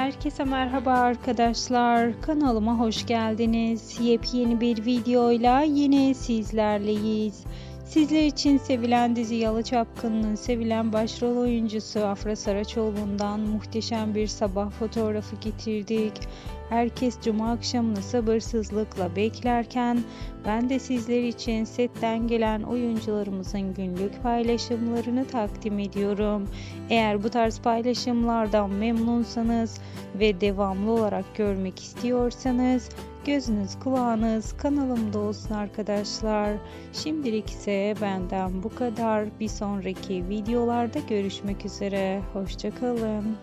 Herkese merhaba arkadaşlar. Kanalıma hoş geldiniz. Yepyeni bir videoyla yine sizlerleyiz. Sizler için sevilen dizi Yalı Çapkını'nın sevilen başrol oyuncusu Afra Saraçoğlu'ndan muhteşem bir sabah fotoğrafı getirdik. Herkes cuma akşamını sabırsızlıkla beklerken ben de sizler için setten gelen oyuncularımızın günlük paylaşımlarını takdim ediyorum. Eğer bu tarz paylaşımlardan memnunsanız ve devamlı olarak görmek istiyorsanız gözünüz kulağınız kanalımda olsun arkadaşlar. Şimdilik ise benden bu kadar. Bir sonraki videolarda görüşmek üzere. Hoşçakalın.